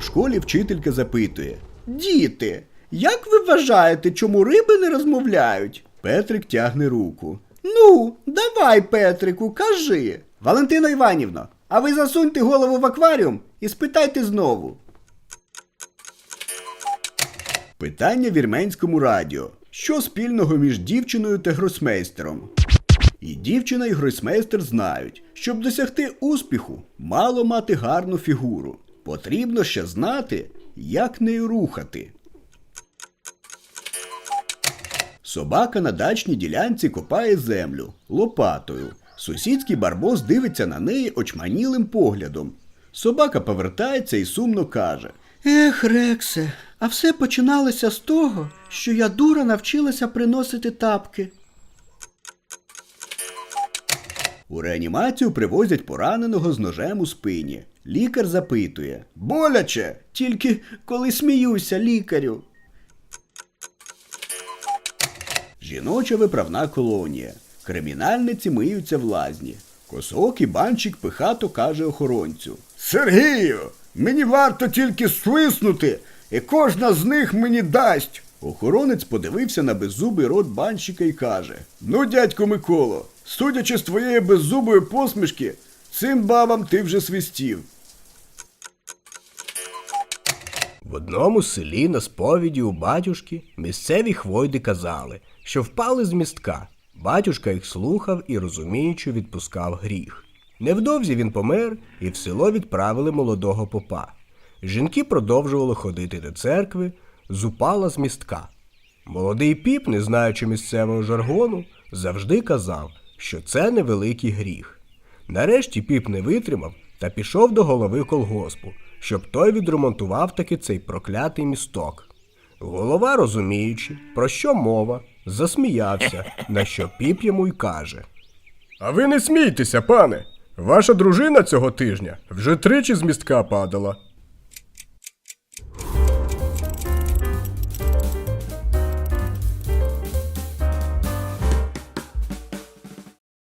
У школі вчителька запитує: Діти, як ви вважаєте, чому риби не розмовляють? Петрик тягне руку. Ну, давай, Петрику, кажи. Валентино Іванівно, а ви засуньте голову в акваріум і спитайте знову. Питання в вірменському радіо. Що спільного між дівчиною та гросмейстером? І дівчина, і гросмейстер знають, щоб досягти успіху, мало мати гарну фігуру. Потрібно ще знати, як нею рухати. Собака на дачній ділянці копає землю лопатою. Сусідський барбос дивиться на неї очманілим поглядом. Собака повертається і сумно каже: Ех, Рексе, а все починалося з того, що я дура навчилася приносити тапки. У реанімацію привозять пораненого з ножем у спині. Лікар запитує: Боляче, тільки коли сміюся, лікарю. Жіноча виправна колонія. Кримінальниці миються в лазні. Косокий банчик пихато каже охоронцю. Сергію, мені варто тільки свиснути, і кожна з них мені дасть. Охоронець подивився на беззубий рот банщика і каже: Ну, дядько Миколо, судячи з твоєї беззубої посмішки, цим бабам ти вже свистів. В одному селі на сповіді у батюшки місцеві хвойди казали, що впали з містка. Батюшка їх слухав і розуміючи відпускав гріх. Невдовзі він помер, і в село відправили молодого попа. Жінки продовжували ходити до церкви, зупала з містка. Молодий піп, не знаючи місцевого жаргону, завжди казав, що це невеликий гріх. Нарешті піп не витримав та пішов до голови колгоспу, щоб той відремонтував таки цей проклятий місток. Голова, розуміючи, про що мова, засміявся, на що піп йому й каже. А ви не смійтеся, пане. Ваша дружина цього тижня вже тричі з містка падала.